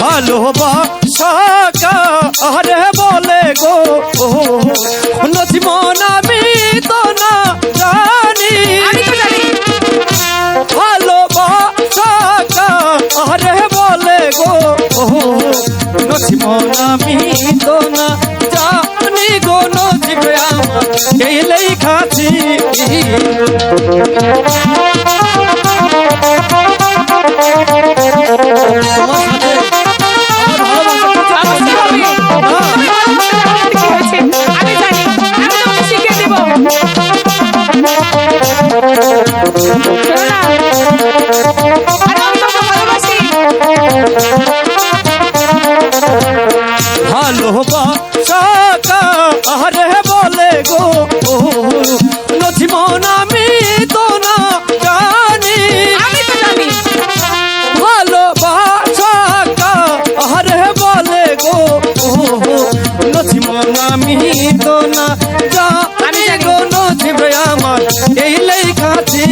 ভালোবাসা আরে বলে গো। নজিমন আমি তো না জানি ভালোবাসা আরে বলে গো। নজিমন আমি তো না জানি গো নজিবে আমার। এই লেখাছি নজিমন আমি তো না জানি গো নজিবে আমার এই লেখাছি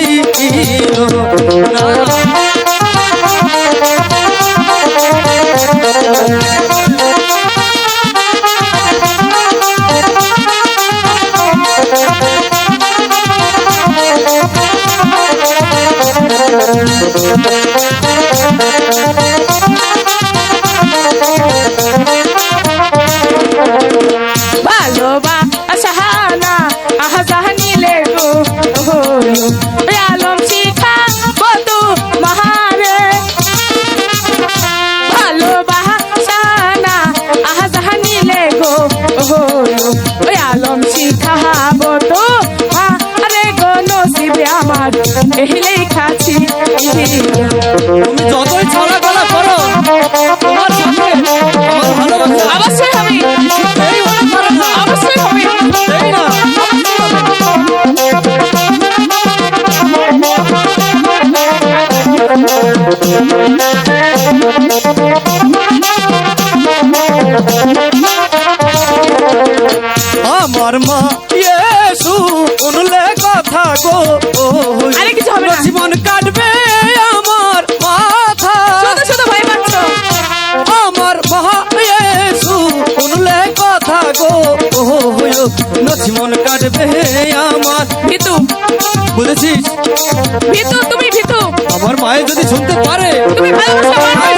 ভালোবাসা এই লেখাছি তুমি যতই ছলাকলা করো তোমার সাথে অবশ্যই না অবশ্যই নজিমন কাটবে আমার। ভিতু বুঝেছিস ভিতু তুমি ভিতু। আমার মায়ের যদি শুনতে পারে তুমি ভালোবাসা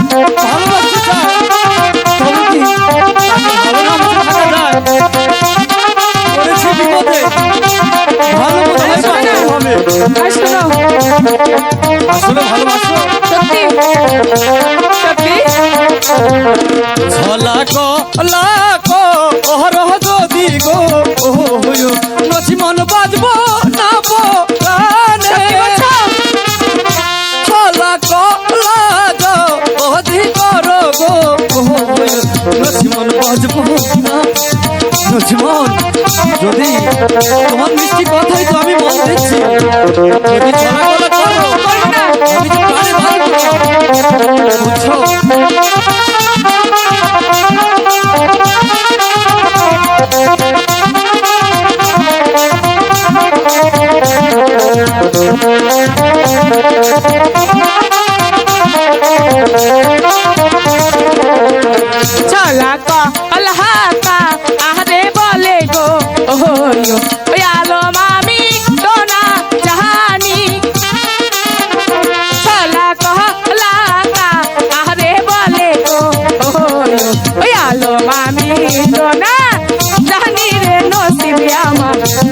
আসলে ভালোবাসো সত্যি? সত্যি? ছলা কলা বাজবো না নছিমন যদি তোমার মিষ্টি কথাই তো আমি মন যদি ছলা কলা করো আমি তো প্রাণে বাঁচবো বুঝছ? ছলা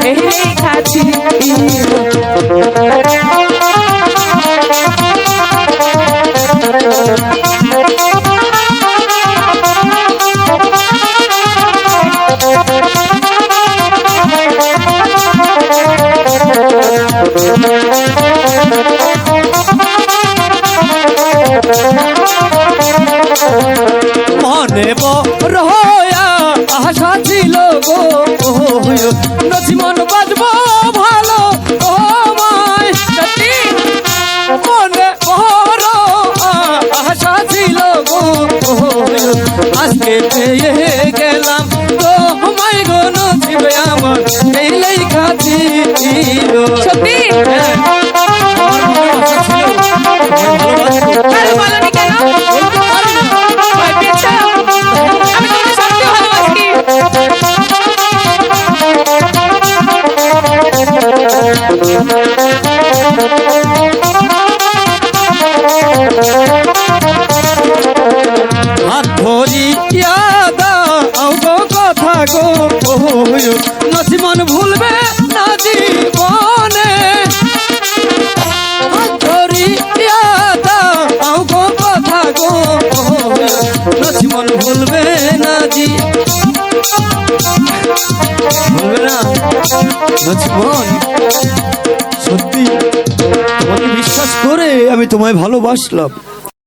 Hey, Kylie. গো নসিমন ভুলবে না জীবনে। কথা গো নসিমন ভুলবে না জি না। নসিমন সত্যি তোমাকে বিশ্বাস করে আমি তোমায় ভালোবাসলাম।